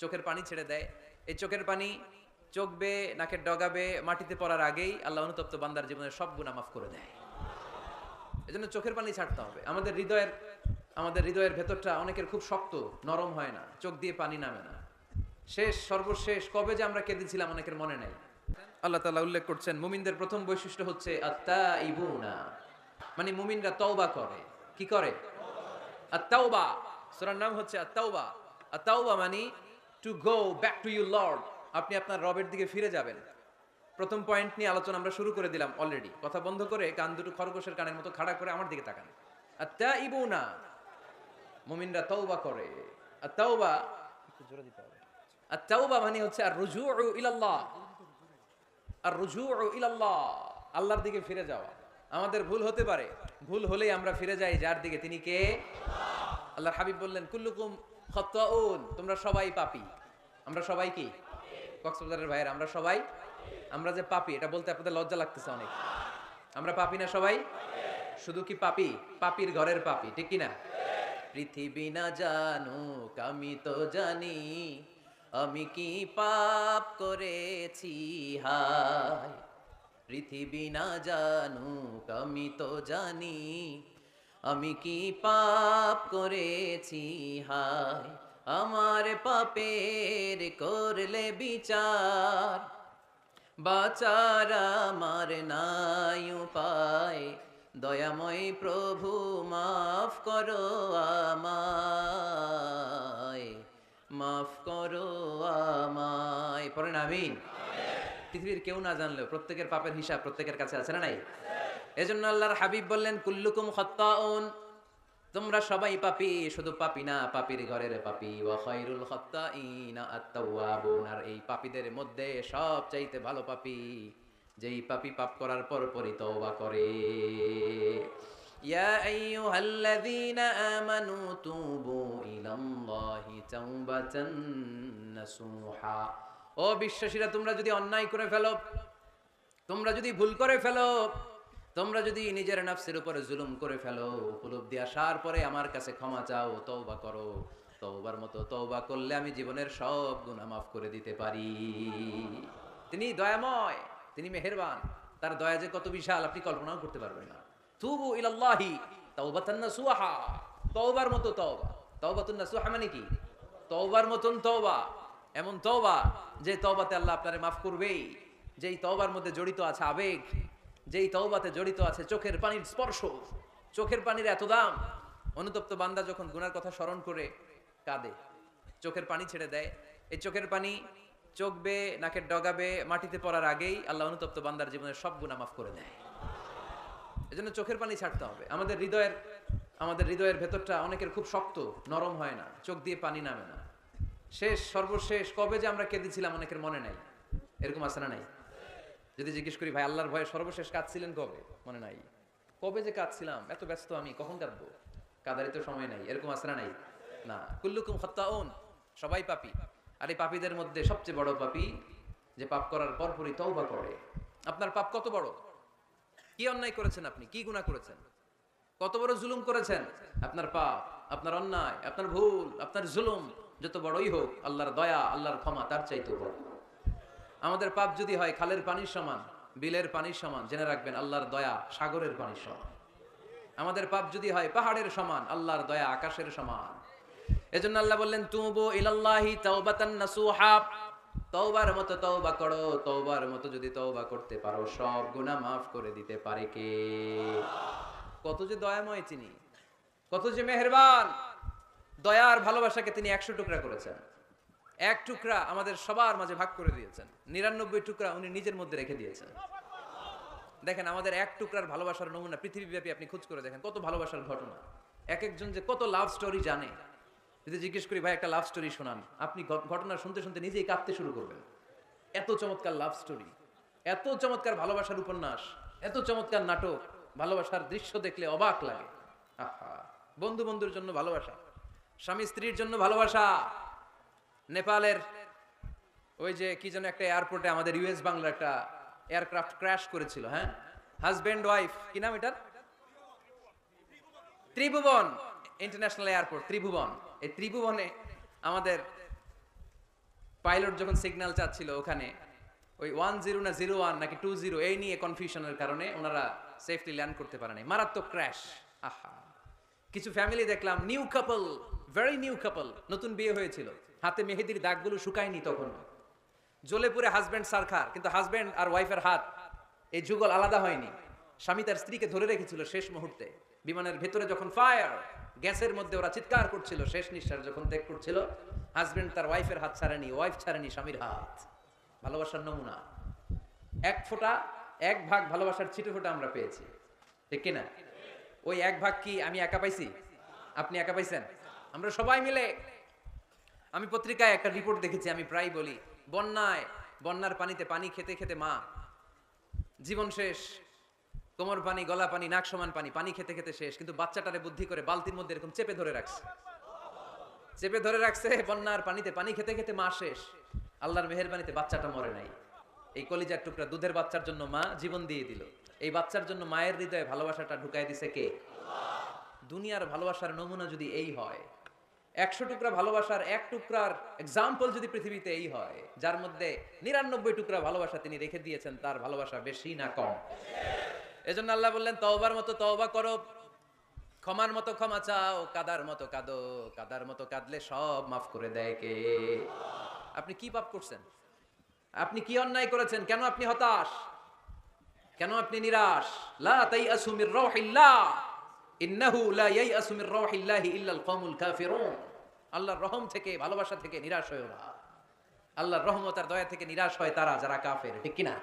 চোখের পানি ছেড়ে দেয়। এই চোখের পানি চোখ বে নাকের ডগাবে, মাটিতে পড়ার আগেই আল্লাহ অনুতপ্ত বান্দার জীবনের সব গুণা মাফ করে দেয়। এজন্য চোখের পানি ছাড়তে হবে। আমাদের হৃদয়ের আমাদের হৃদয়ের ভেতরটা অনেকের খুব শক্ত, নরম হয় না। চোখ দিয়ে পানি নামে না। শেষ, সর্বশেষ, কবে যে আমরা কেঁদেছিলাম অনেকের মনে নাই। আল্লাহ তাআলা উল্লেখ করছেন, মুমিনদের প্রথম বৈশিষ্ট্য হচ্ছে আত্তা ইবুনা মানে মুমিনরা তওবা করে। কি করে? আত্তাওবা। সূরার নাম হচ্ছে আত্তাওবা। আত্তাওবা মানে to go back to you lord আপনি আপনার রবের দিকে ফিরে যাবেন। প্রথম পয়েন্ট নিয়ে আলোচনা আমরা শুরু করে দিলাম অলরেডি কথা বন্ধ করে কান দুটো খরগোশের কানের মতো খাড়া করে আমার দিকে তাকান। আত্তা ইবুনা মুমিনরা তওবা করে। আর তাওবা আর তাওবা মানে হচ্ছে আর রুজু ইলাল্লাহ। আর রুজু ইলাল্লাহ। আল্লাহর দিকে ফিরে যাওয়া। আমাদের ভুল হতে পারে। ভুল হলেই আমরা ফিরে যাই যার দিকে। তিনি কে? আল্লাহর হাবিব বললেন, কুল্লুকুম খত্তাউন। তোমরা সবাই পাপী। আমরা সবাই কি? কক্সবাজারের ভাইয়ের, আমরা সবাই? আমরা যে পাপি, এটা বলতে আপনাদের লজ্জা লাগতেছে অনেক। আমরা পাপি না সবাই? শুধু কি পাপি? পাপির ঘরের পাপি, ঠিক কি না পৃথিবী না জানুক, আমি তো জানি, আমি কি পাপ করেছি? হায়। পৃথিবী না জানুক, আমি তো জানি, আমি কি পাপ করেছি? হায়। আমার পাপের করলে বিচার। বাচার আমার নাই উপায়। দয়াময় প্রভু, মাফ করো আমায়। মাফ করো আমায়। পড়েন, আমিন। পৃথিবীর কেউ না জানলেও প্রত্যেকের পাপের হিসাব প্রত্যেকের কাছে আছে না নাই? এজন্য আল্লাহর হাবিব বললেন, কুল্লুকুম খত্তাউন। তোমরা সবাই পাপি, শুধু পাপি না, পাপির ঘরের পাপি। খাত্তাইনা আর এই পাপীদের মধ্যে সব চাইতে ভালো পাপি, যেই পাপি পাপ করার পর পরই তওবা করে। ইয়া আইয়ুহাল্লাযীনা আমানু তুবু ইলাল্লাহি তাওবাতান নাসুহা। ও বিশ্বাসীরা, তোমরা যদি অন্যায় করে ফেলো, তোমরা যদি ভুল করে ফেলো তোমরা যদি নিজের নাফসের উপরে জুলুম করে ফেলো, উপলব্ধি আসার পরে আমার কাছে ক্ষমা চাও, তওবা করো। তওবার মতো তওবা করলে আমি জীবনের সব গুনাহ মাফ করে দিতে পারি। তিনি দয়াময়, তিনি মেহেরবান, তার দয়া যে কত বিশাল, আপনি কল্পনাও করতে পারবেন না। তুবু ইলাল্লাহি তাওবাতান নাসুহা, তওবার মতো তওবা। তাওবাতুন নাসুহা মানে কি? তওবার মতন তওবা, এমন তওবা যে তওবাতে আল্লাহ আপনারে মাফ করবেই। যেই তওবার মধ্যে জড়িত আছে আবেগ যেই তওবাতে জড়িত আছে, চোখের পানির স্পর্শ। চোখের পানির এত দাম। অনুতপ্ত বান্দা যখন গুনার কথা স্মরণ করে কাঁদে, চোখের পানি ছেড়ে দেয়। এই চোখের পানি চোখ নাকের ডগাবে, মাটিতে পড়ার আগেই আল্লাহ অনুতপ্ত বান্দার জীবনের সব গুনাহ মাফ করে দেয়। এজন্য চোখের পানি ছাড়তে হবে। আমাদের হৃদয়ের আমাদের হৃদয়ের ভেতরটা অনেকের খুব শক্ত, নরম হয় না। চোখ দিয়ে পানি নামে না। শেষ, সর্বশেষ, কবে যে আমরা কেঁদেছিলাম অনেকের মনে নাই। এরকম আছে না নাই? যদি জিজ্ঞেস করি, ভাই, আল্লাহর ভয়ে সর্বশেষ কাঁদছিলেন কবে? মনে নাই। কবে যে কাঁদছিলাম? এত ব্যস্ত আমি, কখন কাঁদবো? কাদারি তো সময় নাই, এরকম না নাই? না, কুল্লুকুম খত্তাউন, সবাই পাপি। আর এই পাপীদের মধ্যে সবচেয়ে বড় পাপি, যে পাপ করার পরপরই তওবা করে। আপনার পাপ কত বড়? কি অন্যায় করেছেন আপনি? কি গুনাহ করেছেন? কত বড় জুলুম করেছেন? আপনার পাপ, আপনার অন্যায়, আপনার ভুল, আপনার জুলুম, যত বড়ই হোক, আল্লাহর দয়া, আল্লাহর ক্ষমা তার চাইতে বড়। আমাদের পাপ যদি হয়, খালের পানির সমান, বিলের পানির সমান, জেনে রাখবেন, আল্লাহর দয়া সাগরের পানির সমান। আমাদের পাপ যদি হয়, পাহাড়ের সমান, আল্লাহর দয়া আকাশের সমান। এজন্য আল্লাহ বললেন, তুবু ইলাল্লাহি তাওবাতান নাসুহা। তওবার মতো তওবা করো, তওবার মতো যদি তওবা করতে পারো, সব গুনাহ মাফ করে দিতে পারে কে? কত যে দয়াময় তিনি, কত যে মেহেরবান। দয়ার ভালোবাসাকে তিনি একশো টুকরা করেছেন। এক টুকরা আমাদের সবার মাঝে ভাগ করে দিয়েছেন। নিরানব্বই টুকরা উনি নিজের মধ্যে রেখে দিয়েছেন। দেখেন, আমাদের এক টুকরার ভালোবাসার নমুনা পৃথিবীব্যাপী আপনি খোঁজ করে দেখেন, কত ভালোবাসার ঘটনা। এক একজন যে কত লাভ স্টোরি জানে। যদি জিজ্ঞেস করি, ভাই, একটা লাভ স্টোরি শোনান। আপনি ঘটনা শুনতে শুনতে নিজেই কাঁদতে শুরু করবেন। এত চমৎকার লাভ স্টোরি এত চমৎকার ভালোবাসার উপন্যাস, এত চমৎকার নাটক, ভালোবাসার দৃশ্য দেখলে অবাক লাগে। আহা বন্ধু বন্ধুর জন্য ভালোবাসা স্বামী স্ত্রীর জন্য ভালোবাসা। নেপালের ওই যে কি যেন একটা এয়ারপোর্টে আমাদের ইউএস বাংলার একটা এয়ারক্রাফট ক্র্যাশ করেছিল হ্যাঁ? হাজবেন্ড, ওয়াইফ, কি নাম এটার? Tribhuvan, international airport, Tribhuvan. এই ত্রিভুবনে আমাদের পাইলট যখন সিগন্যাল চাচ্ছিল ওখানে, ওই ওয়ান জিরো না জিরো ওয়ান নাকি টু জিরো, এই নিয়ে কনফিউশনের কারণে ওনারা সেফলি ল্যান্ড করতে পারেনি। মারাত্মক ক্র্যাশ, আহা। কিছু ফ্যামিলি দেখলাম, new couple very new couple নতুন বিয়ে হয়েছিল। হাতে মেহেদির দাগগুলো শুকায়নি তখন। জ্বলে পুরে হাজব্যান্ড সারখার, কিন্তু হাজব্যান্ড আর ওয়াইফের হাত, এই যুগল আলাদা হয়নি। স্বামী তার স্ত্রীকে ধরে রেখেছিল শেষ মুহূর্তে। বিমানের ভেতরে যখন ফায়ার গ্যাসের মধ্যে ওরা চিৎকার করছিল, শেষ নিঃশ্বাস যখন ত্যাগ করছিল হাজব্যান্ড তার ওয়াইফের হাত ছাড়েনি ওয়াইফ ছাড়েনি স্বামীর হাত। ভালোবাসার নমুনা। এক ফোঁটা, এক ভাগ ভালোবাসার ছিটে ফোঁটা আমরা পেয়েছি। ঠিক কিনা? ওই এক ভাগ কি আমি একা পাইছি? আপনি একা পাইছেন? আমরা সবাই মিলে, আমি পত্রিকায় একটা রিপোর্ট দেখেছি, আমি প্রায় বলি, বন্যায়, বন্যার পানিতে পানি খেতে খেতে মা, জীবন শেষ, কোমর পানি, গলা পানি, নাক সমান পানি পানি খেতে খেতে শেষ, কিন্তু বাচ্চাটারে বুদ্ধি করে বালতির মধ্যে এরকম চেপে ধরে রাখছে। চেপে ধরে রাখছে, বন্যার পানিতে পানি খেতে খেতে মা শেষ। আল্লাহর মেহেরবানিতে বাচ্চাটা মরে নাই। এই কলিজার টুকরা দুধের বাচ্চার জন্য মা জীবন দিয়ে দিল। এই বাচ্চার জন্য মায়ের হৃদয়ে ভালোবাসাটা ঢুকাই দিছে কে? দুনিয়ার ভালোবাসার নমুনা যদি এই হয় একশো টুকরা ভালোবাসার এক টুকরার এক্সাম্পল যদি পৃথিবীতে এই হয়, যার মধ্যে নিরানব্বই টুকরা ভালোবাসা তিনি রেখে দিয়েছেন, তার ভালোবাসা বেশি না কম। এজন্য আল্লাহ বললেন, তওবার মতো তওবা করো। ক্ষমার মতো ক্ষমা চাও, কাদার মতো কাঁদো। কাদার মতো কাঁদলে সব মাফ করে দেয় কে? আপনি কি পাপ করছেন? আপনি কি অন্যায় করেছেন? কেন আপনি হতাশ? কেন আপনি নিরাশ? লা তাইয়াসু মির রাউহিল্লাহ। ইন্নাহু লা ইয়াইয়াসু মির রাউহিল্লাহি ইল্লাল কওমুল কাফিরুন। আল্লাহর রহম থেকে, ভালোবাসা থেকে নিরাশ হয়ে না। আল্লাহর রহমত আর দয়া থেকে নিরাশ হয় তারা, যারা কাফের, ঠিক কিনা?